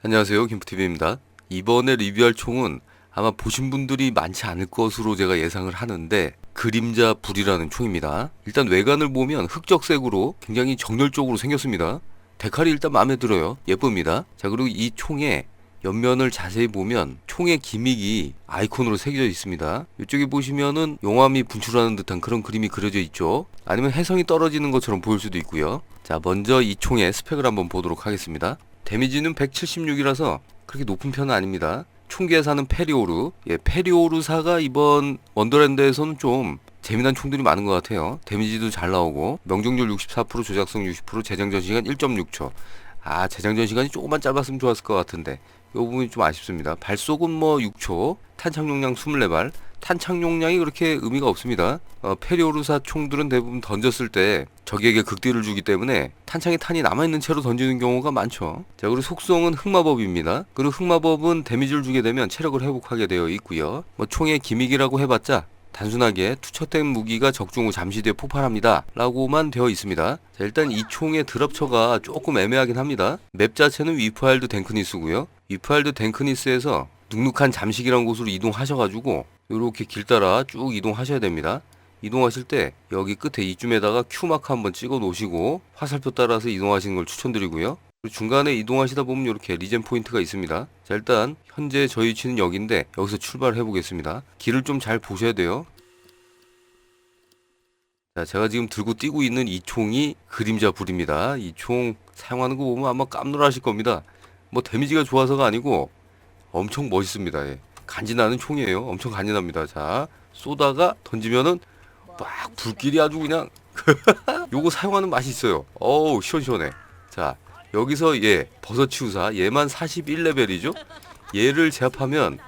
안녕하세요 김프TV입니다 이번에 리뷰할 총은 아마 보신 분들이 많지 않을 것으로 제가 예상을 하는데 그림자 불이라는 총입니다 일단 외관을 보면 흑적색으로 굉장히 정열적으로 생겼습니다 데칼이 일단 마음에 들어요 예쁩니다 자 그리고 이 총의 옆면을 자세히 보면 총의 기믹이 아이콘으로 새겨져 있습니다. 이쪽에 보시면은 용암이 분출하는 듯한 그런 그림이 그려져 있죠. 아니면 해성이 떨어지는 것처럼 보일 수도 있고요. 자, 먼저 이 총의 스펙을 한번 보도록 하겠습니다. 데미지는 176이라서 그렇게 높은 편은 아닙니다. 총기에 사는 페리오르, 예, 페리오르사가 이번 원더랜드에서는 좀 재미난 총들이 많은 것 같아요. 데미지도 잘 나오고 명중률 64%, 조작성 60%, 재장전 시간 1.6초. 아, 재장전 시간이 조금만 짧았으면 좋았을 것 같은데 이 부분이 좀 아쉽습니다. 발속은 뭐 6초, 탄창 용량 24발, 탄창 용량이 그렇게 의미가 없습니다. 어, 페리오르사 총들은 대부분 던졌을 때 적에게 극딜을 주기 때문에 탄창에 탄이 남아있는 채로 던지는 경우가 많죠. 자, 그리고 속성은 흑마법입니다. 그리고 흑마법은 데미지를 주게 되면 체력을 회복하게 되어 있고요. 뭐 총의 기믹이라고 해봤자 단순하게 투척된 무기가 적중 후 잠시 뒤에 폭발합니다. 라고만 되어 있습니다. 자, 일단 이 총의 드랍처가 조금 애매하긴 합니다. 맵 자체는 위프하일드 댕크니스고요. 위프하일드 댕크니스에서 눅눅한 잠식이라는 곳으로 이동하셔가지고 이렇게 길 따라 쭉 이동하셔야 됩니다. 이동하실 때 여기 끝에 이쯤에다가 Q마크 한번 찍어 놓으시고 화살표 따라서 이동하시는 걸 추천드리고요. 중간에 이동하시다 보면 이렇게 리젠 포인트가 있습니다. 자 일단 현재 저희 위치는 여기인데 여기서 출발해 보겠습니다. 길을 좀 잘 보셔야 돼요. 자 제가 지금 들고 뛰고 있는 이 총이 그림자 불입니다. 이 총 사용하는 거 보면 아마 깜놀하실 겁니다. 뭐 데미지가 좋아서가 아니고 엄청 멋있습니다. 예. 간지나는 총이에요. 엄청 간지납니다. 자 쏘다가 던지면은 막 불길이 아주 그냥 요거 사용하는 맛이 있어요. 어우 시원시원해. 자 여기서 얘 버섯 치우사 얘만 41레벨이죠. 얘를 제압하면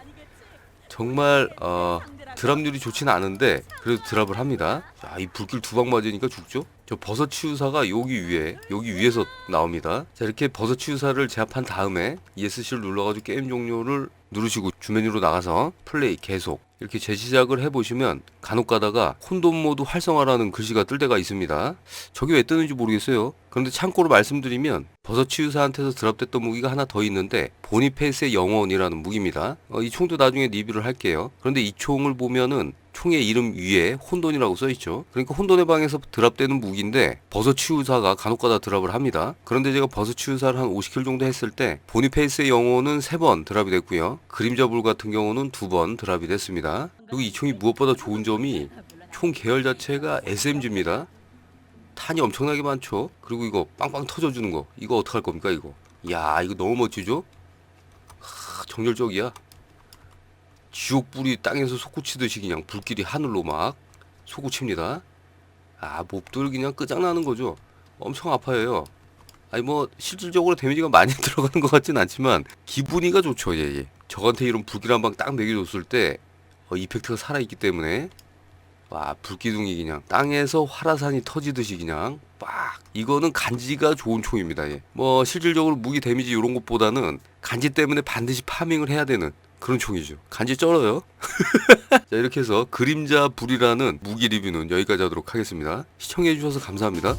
정말 어, 드랍률이 좋지는 않은데 그래도 드랍을 합니다. 자, 이 불길 두 방 맞으니까 죽죠. 저 버섯 치유사가 여기 위에 여기 위에서 나옵니다. 자 이렇게 버섯 치유사를 제압한 다음에 ESC를 눌러가지고 게임 종료를 누르시고 주메뉴로 나가서 플레이 계속 이렇게 재시작을 해보시면 간혹 가다가 혼돈 모드 활성화라는 글씨가 뜰 때가 있습니다. 저게 왜 뜨는지 모르겠어요. 그런데 참고로 말씀드리면 버섯 치유사한테서 드랍됐던 무기가 하나 더 있는데 보니페이스의 영혼이라는 무기입니다. 어, 이 총도 나중에 리뷰를 할게요. 그런데 이 총을 보면은 총의 이름 위에 혼돈이라고 써있죠. 그러니까 혼돈의 방에서 드랍되는 무기인데 버섯 치유사가 간혹가다 드랍을 합니다. 그런데 제가 버섯 치유사를 한 50킬 정도 했을 때 보니페이스의 영혼은 3번 드랍이 됐고요. 그림자 불 같은 경우는 2번 드랍이 됐습니다. 그리고 이 총이 무엇보다 좋은 점이 총 계열 자체가 SMG입니다. 탄이 엄청나게 많죠. 그리고 이거 빵빵 터져주는 거 이거 어떡할 겁니까 이거? 야 이거 너무 멋지죠? 하, 정열적이야. 지옥불이 땅에서 솟구치듯이 그냥 불길이 하늘로 막 솟구칩니다. 아 몹들 그냥 끝장나는 거죠. 엄청 아파요. 아니 뭐 실질적으로 데미지가 많이 들어가는 것 같진 않지만 기분이가 좋죠. 예, 예. 저한테 이런 불길 한 방 딱 매겨줬을 때 어, 이펙트가 살아있기 때문에 와 불기둥이 그냥 땅에서 화라산이 터지듯이 그냥 빡 이거는 간지가 좋은 총입니다. 예. 뭐 실질적으로 무기 데미지 이런 것보다는 간지 때문에 반드시 파밍을 해야 되는 그런 총이죠. 간지 쩔어요. 자 이렇게 해서 그림자 불이라는 무기 리뷰는 여기까지 하도록 하겠습니다. 시청해주셔서 감사합니다.